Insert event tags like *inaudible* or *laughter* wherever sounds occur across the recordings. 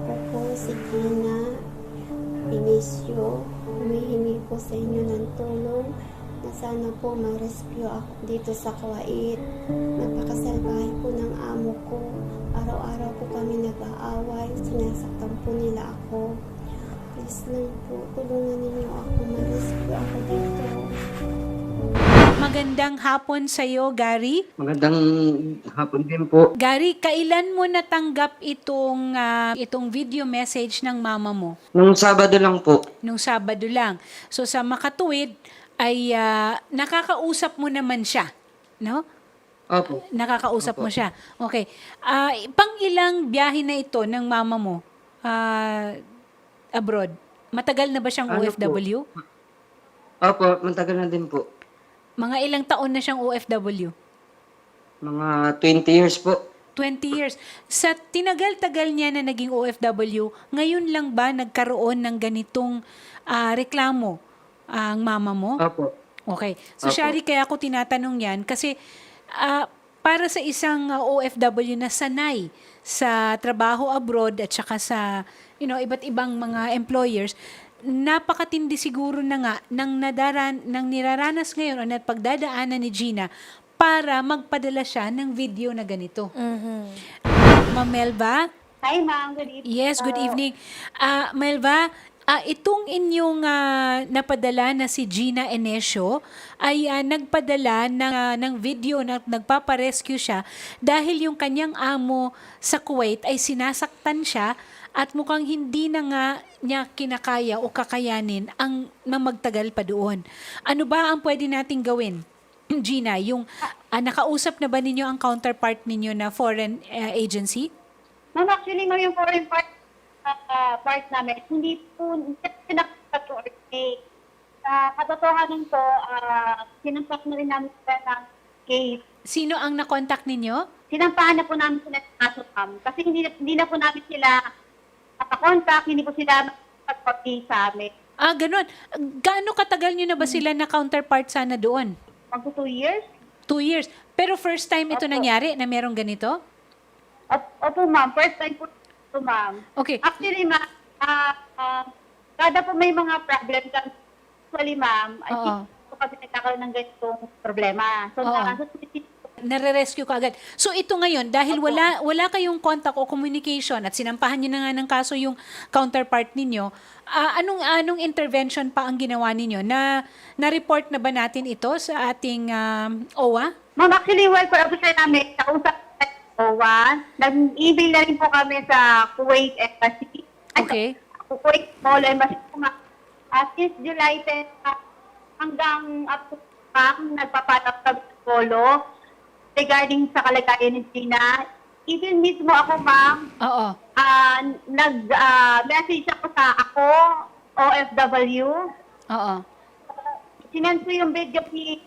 Ako po si Gina Inicio. Humihingi po sa inyo ng tulong na sana po ma-rescue ako dito sa Kuwait. Napakasalbahe po ng amo ko. Araw-araw po kami nag-aaway. Sinasaktan po nila ako. Please lang po, tulungan ninyo ako ma-rescue ako dito. Magandang hapon sa iyo, Gary. Magandang hapon din po. Gary, kailan mo natanggap itong ah, itong video message ng mama mo? Nung Sabado lang po. Nung Sabado lang. So sa makatuwid ay ah, nakakausap mo naman siya, no? Opo. Nakakausap Opo. mo siya. Okay. Ah, pang ilang biyahe na ito ng mama mo ah, abroad? Matagal na ba siyang Ano po? OFW? Opo, matagal na din po. Mga ilang taon na siyang OFW? Mga 20 years po. 20 years. Sa tinagal-tagal niya na naging OFW, ngayon lang ba nagkaroon ng ganitong ah, reklamo ang mama mo? Opo. Okay. So, Opo. Shari, kaya ako tinatanong yan kasi ah, para sa isang ah, OFW na sanay sa trabaho abroad at saka sa you know, iba't ibang mga employers, napakatindi siguro na nga ng, nadaran, ng niraranas ngayon o napagdadaanan ni Gina para magpadala siya ng video na ganito. Ma'am Melba? Hi, ma'am. Good evening. Yes, good evening. Ah, Melva, ah, itong inyong ah, napadala na si Gina Enesio ay ah, nagpadala ng, ah, ng video na nagpaparescue siya dahil yung kanyang amo sa Kuwait ay sinasaktan siya at mukhang hindi na nga niya kinakaya o kakayanin ang na magtagal pa doon. Ano ba ang pwede nating gawin? *clears throat* Gina, yung ah, nakausap na ba ninyo ang counterpart ninyo na foreign ah, agency? Ma'am, actually, ma'am, yung foreign part, uh, part namin, hindi po, hindi pinag-coordinate. Sa katotohanan po, uh, sinampak na rin namin sila ng case. Sino ang nakontak ninyo? Sinampahan na po namin sila ng kaso, ma'am. Kasi hindi, hindi na po namin sila nakakontak, hindi po sila nakapag sa amin. Ah, ganun. Gaano katagal nyo na ba sila na counterpart sana doon? Magto two years? Two years. Pero first time ito Opo. nangyari na merong ganito? Op- Opo, ma'am. First time po ito, ma'am. Okay. Actually, ma'am, ah, ah, kada po may mga problem kami, actually, ma'am, I Oo. think po kasi nagkakaroon ng ganitong problema. So, Oo. nakasusunod Nare-rescue ka agad. So ito ngayon, dahil Opo. wala wala kayong contact o communication at sinampahan niyo na nga ng kaso yung counterpart ninyo, ah, anong anong intervention pa ang ginawa ninyo? Na na-report na ba natin ito sa ating um, OWA? Ma'am, actually, welfare officer namin, nakausap sa OWA. Nag-email na rin po kami sa Kuwait Embassy. Ay, Okay. sa Kuwait Mall Embassy. Ah, since July 10 ah, hanggang up to ma'am, nagpapatak kami sa polo regarding sa kalagayan ni Gina. Even mismo ako, ma'am, Oo. ah nag-message ako sa ako, OFW. Oo. Sinend ko yung video ni,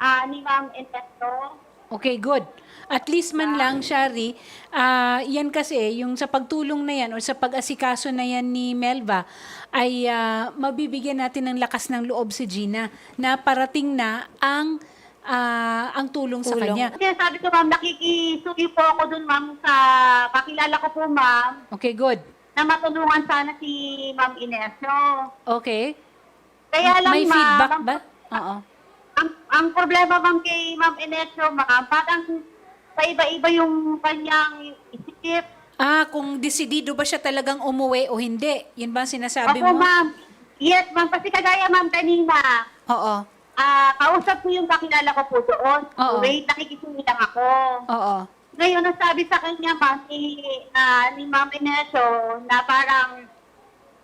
ah, ni Ma'am Investor. Okay, good. At least man lang, Shari, ah, yan kasi, yung sa pagtulong na yan o sa pag-asikaso na yan ni Melva, ay ah, mabibigyan natin ng lakas ng loob si Gina na parating na ang ah, ang tulong, sa kanya. Kasi sabi ko, ma'am, nakikisuyo po ako dun, ma'am, sa kakilala ko po, ma'am, Okay, good. na matulungan sana si Ma'am Inesio. Okay. Kaya lang, May ma'am, feedback ang- ba? Oo. Ang, ang problema ma'am kay Ma'am Inesio, ma'am, parang paiba-iba yung kanyang isip. Ah, kung desidido ba siya talagang umuwi o hindi? Yun ba ang sinasabi Ako, mo? ma'am. Yes, ma'am. Kasi kagaya, ma'am, kanina, Oo. Ah kausap ko yung kakilala ko po doon. Oo. Wait, nakikisuyo lang ako. Oo. Ngayon, ang sabi sa kanya, ma'am, ni, ah, ni Ma'am Inesio, na parang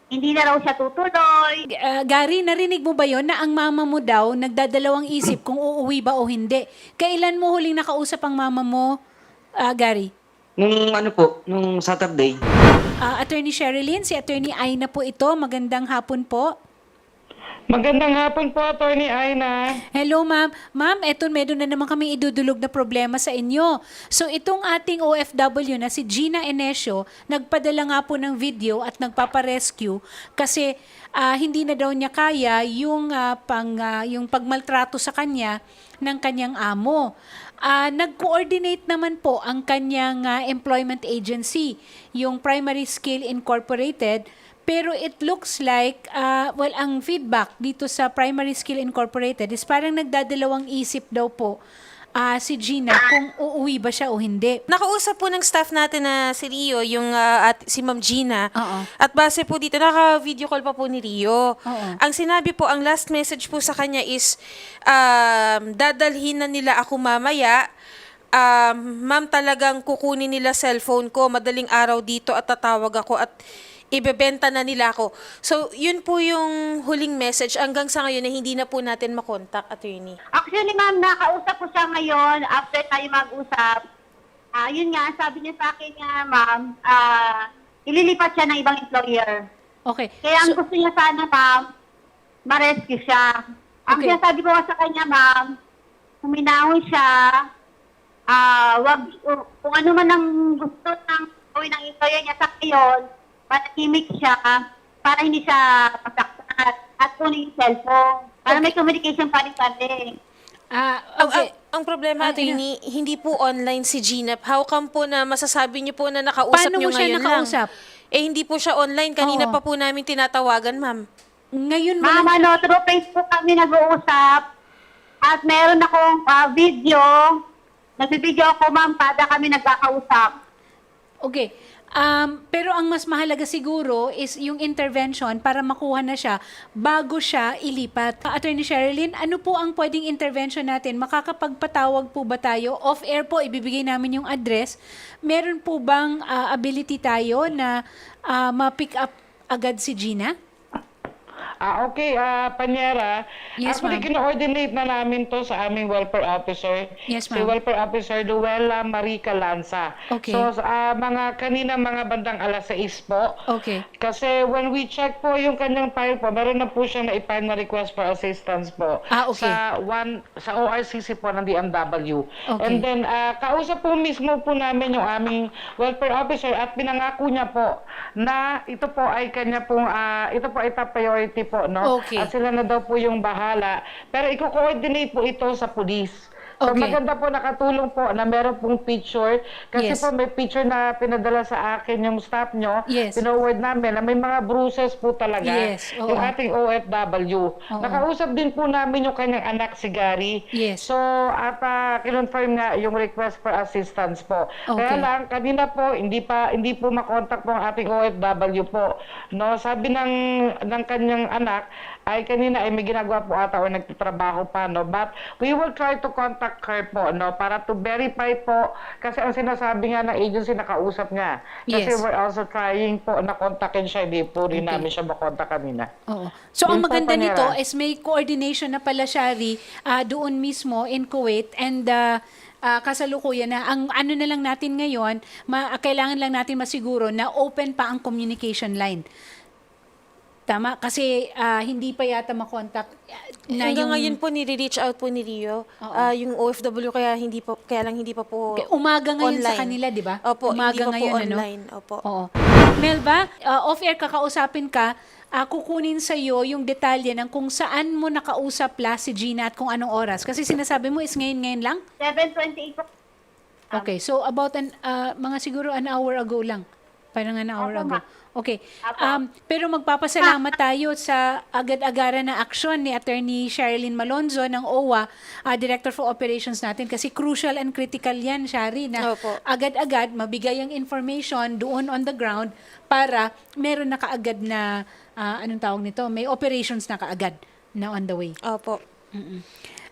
hindi na raw siya tutuloy. Ah, Gary, narinig mo ba yon na ang mama mo daw nagdadalawang isip kung uuwi ba o hindi? Kailan mo huling nakausap ang mama mo, ah, Gary? Nung ano po, nung Saturday. Ah, Attorney Sherilyn, si Attorney Aina po ito. Magandang hapon po. Magandang hapon po, Attorney Aina. Hello, ma'am. Ma'am, eto meron na naman kami idudulog na problema sa inyo. So, itong ating OFW na si Gina Enesio, nagpadala nga po ng video at nagpaparescue kasi ah, hindi na daw niya kaya yung, ah, pang, ah, yung pagmaltrato sa kanya ng kanyang amo. Ah, nag-coordinate naman po ang kanyang ah, employment agency, yung Primary Skill Incorporated, pero it looks like, ah, well, ang feedback dito sa Primary Skill Incorporated is parang nagdadalawang isip daw po ah, si Gina kung uuwi ba siya o hindi. Nakausap po ng staff natin na si Rio, yung ah, at si Ma'am Gina. Oo. At base po dito, naka-video call pa po ni Rio. Oo. Ang sinabi po, ang last message po sa kanya is, um, dadalhin na nila ako mamaya. Um, ma'am, talagang kukunin nila cellphone ko. Madaling araw dito at tatawag ako at ibebenta na nila ako. So, yun po yung huling message hanggang sa ngayon na hindi na po natin makontak, attorney. Actually, ma'am, nakausap ko siya ngayon after tayo mag-usap. Ah, yun nga, sabi niya sa akin nga, ma'am, ah, ililipat siya ng ibang employer. Okay. Kaya ang So- gusto niya sana, ma'am, ma-rescue siya. Ang Okay. sinasabi ko sa kanya, ma'am, huminahon siya, ah, wag, kung ano man ang gusto ng gawin ng employer niya sa ngayon, manahimik siya para hindi siya masaktan at kunin yung cellphone. Para may communication pa rin kami. Ah, Ang, okay. ang, ang problema, Ah, attorney, hindi po online si Gina. How come po na masasabi niyo po na nakausap Paano niyo mo siya ngayon nakausap? lang? Eh, hindi po siya online. Kanina Oo. pa po namin tinatawagan, ma'am. Ngayon Ma'am, wala- ano, through Facebook kami nag-uusap at meron akong ah, video. Nagbibideo ako, ma'am, kada kami nagkakausap. Okay. Um, pero ang mas mahalaga siguro is yung intervention para makuha na siya bago siya ilipat. Attorney Sherilyn, ano po ang pwedeng intervention natin? Makakapagpatawag po ba tayo? Off-air po, ibibigay namin yung address. Meron po bang ah, ability tayo na ah, ma-pick up agad si Gina? Ah, okay, ah, Panyera. Yes, Actually, ma'am. kino-coordinate na namin to sa aming welfare officer. Yes, Si ma'am. welfare officer Duela Marica Lanza. Okay. So, ah, mga kanina mga bandang alas 6 po. Okay. Kasi when we check po yung kanyang file po, meron na po siyang na-file na request for assistance po. Ah, okay. Sa, one, sa ORCC po ng DMW. Okay. And then, ah, kausap po mismo po namin yung aming welfare officer at pinangako niya po na ito po ay kanya pong, ah, ito po ay top priority po, no? Okay. At sila na daw po yung bahala. Pero i-coordinate po ito sa police. So Okay. maganda po nakatulong po na meron pong picture. Kasi Yes. po may picture na pinadala sa akin yung staff nyo. Yes. Pinoward namin na may mga bruises po talaga. Yes, oo. Yung ating OFW. Oo. Nakausap din po namin yung kanyang anak si Gary. Yes. So at uh, kinonfirm nga yung request for assistance po. Okay. Kaya lang kanina po hindi pa hindi po makontak po ang ating OFW po. No, sabi ng ng kanyang anak ay kanina ay may ginagawa po ata o nagtatrabaho pa no but we will try to contact her po no para to verify po kasi ang sinasabi nga ng agency nakausap niya kasi Yes. we're also trying po na kontakin siya hindi po rin Okay. namin siya makontak kanina Oo. So, ang Yun maganda nito is may coordination na pala, Shari, ah, doon mismo in Kuwait and ah, ah, kasalukuyan na. Ang ano na lang natin ngayon, ma- kailangan lang natin masiguro na open pa ang communication line. Tama? Kasi ah, hindi pa yata makontak na Hanggang yung... ngayon po, nire-reach out po ni Rio. Ah, yung OFW, kaya, hindi pa, kaya lang hindi pa po Okay, umaga ngayon sa online. kanila, di ba? Opo, umaga hindi pa ngayon, po ano? online. Opo. Oo. Melba, uh, off-air kakausapin ka, ah, kukunin sa iyo yung detalye ng kung saan mo nakausap last si Gina at kung anong oras. Kasi sinasabi mo is ngayon-ngayon lang? 7.28 po. Okay, so about an, ah, mga siguro an hour ago lang. Parang an hour Apo, ago. Okay. Apo. Um, pero magpapasalamat tayo sa agad-agaran na aksyon ni Attorney Sherilyn Malonzo ng OWA, ah, Director for Operations natin kasi crucial and critical yan, Shari, na agad-agad mabigay ang information doon on the ground para meron na kaagad na, ah, anong tawag nito, may operations na kaagad na on the way. Opo.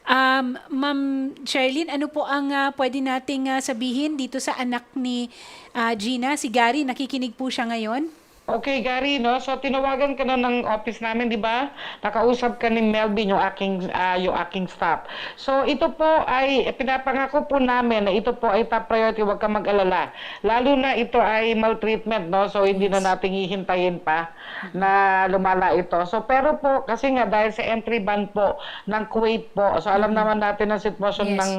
Um, Ma'am Sherlyn, ano po ang ah, pwede nating ah, sabihin dito sa anak ni ah, Gina, si Gary? Nakikinig po siya ngayon? Okay, Gary, no? So, tinawagan ka na ng office namin, di ba? Nakausap ka ni Melvin, yung aking, ah, yung aking staff. So, ito po ay, pinapangako po namin na ito po ay top priority, huwag ka mag-alala. Lalo na ito ay maltreatment, no? So, hindi na natin hihintayin pa na lumala ito. So, pero po, kasi nga, dahil sa entry ban po ng Kuwait po, so alam naman natin ang sitwasyon Yes. ng,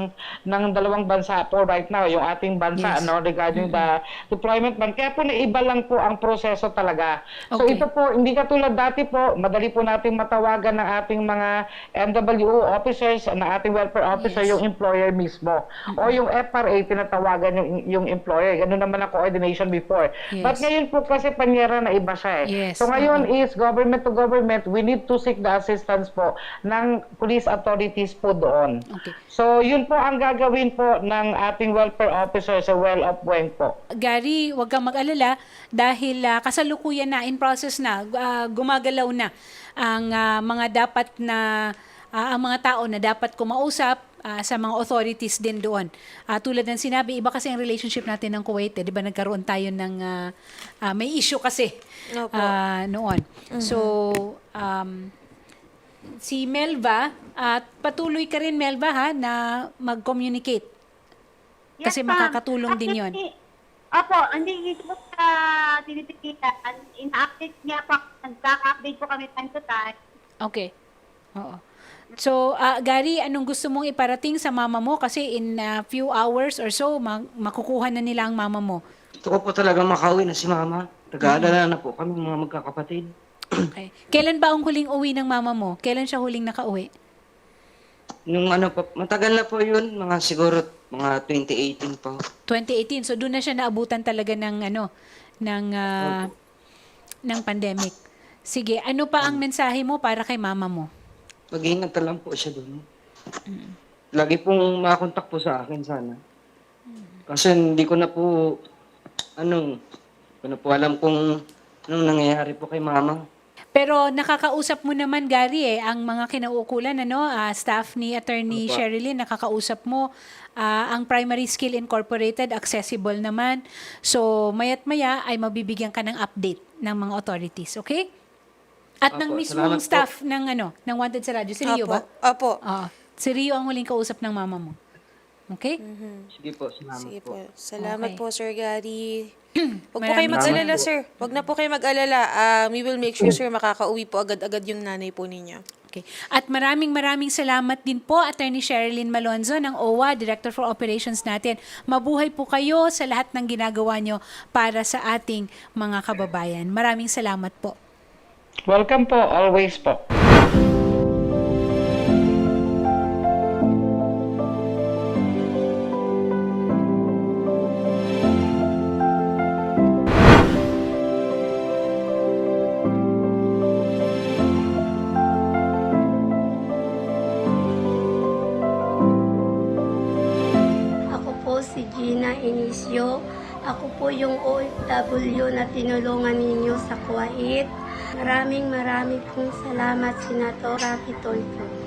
ng dalawang bansa po right now, yung ating bansa, Yes. no? regarding the deployment ban. Kaya po naiba lang po ang proseso talaga. So Okay. ito po, hindi katulad dati po, madali po natin matawagan ng ating mga MWO officers, ng ating welfare officer, yung employer mismo. O yung FRA, tinatawagan yung, yung employer. Ganun naman ang coordination before. Yes. But ngayon po kasi panyera na iba siya eh. Yes. So ngayon is government to government, we need to seek the assistance po ng police authorities po doon. Okay. So yun po ang gagawin po ng ating welfare officer sa Well of Bueng po. Gary, huwag kang mag-alala dahil ah, kasalukuyan na, in process na, ah, gumagalaw na ang ah, mga dapat na, ah, ang mga tao na dapat kumausap ah, sa mga authorities din doon. Ah, tulad ng sinabi, iba kasi ang relationship natin ng Kuwait, eh, di ba nagkaroon tayo ng, ah, ah, may issue kasi Opo. ah, noon. So, um, si Melva, at patuloy ka rin Melva ha, na mag-communicate. Kasi ma'am. makakatulong din yon. Opo, hindi tinitikitan. Ina-update niya pa. Nagkaka-update po kami time to time. Okay. Oo. So, ah, Gary, anong gusto mong iparating sa mama mo? Kasi in a few hours or so, ma- makukuha na nila ang mama mo. Gusto ko po talaga makauwi na si mama. Nag-aalala na po kami mga magkakapatid. Okay. Kailan ba ang huling uwi ng mama mo? Kailan siya huling nakauwi? Nung ano pa, matagal na po yun, mga siguro mga 2018 pa. 2018. So, doon na siya naabutan talaga ng ano, ng, ah, ng pandemic. Sige, ano pa ang mensahe mo para kay mama mo? Mag-iingat na lang po siya doon. Lagi pong makakontak po sa akin sana. Kasi hindi ko na po, ano, hindi ko na po alam kung anong nangyayari po kay mama. Pero nakakausap mo naman, Gary, eh, ang mga kinauukulan, ano, ah, staff ni Attorney Opo. Sherilyn, nakakausap mo. Ah, ang Primary Skill Incorporated, accessible naman. So, mayat maya ay mabibigyan ka ng update ng mga authorities, okay? At ng Opo, mismong salamat po. staff ng ano, ng Wanted sa Radyo. Si Rio Opo. ba? Opo. Oo. Si Rio ang huling kausap ng mama mo. Okay? Sige po, salamat Sige po. po. Salamat Okay. po, Sir Gary. *clears throat* Huwag po Maraming kayo mag-alala, sir. Huwag na po kayo mag-alala. Um, we will make sure, sir, makakauwi po agad-agad yung nanay po ninyo. Okay. At maraming maraming salamat din po Attorney Sherilyn Malonzo ng OWA, Director for Operations natin. Mabuhay po kayo sa lahat ng ginagawa nyo para sa ating mga kababayan. Maraming salamat po. Welcome po, always po. Na tinulungan ninyo sa Kuwait. Maraming maraming pong salamat, Senator Rafi Tolfo.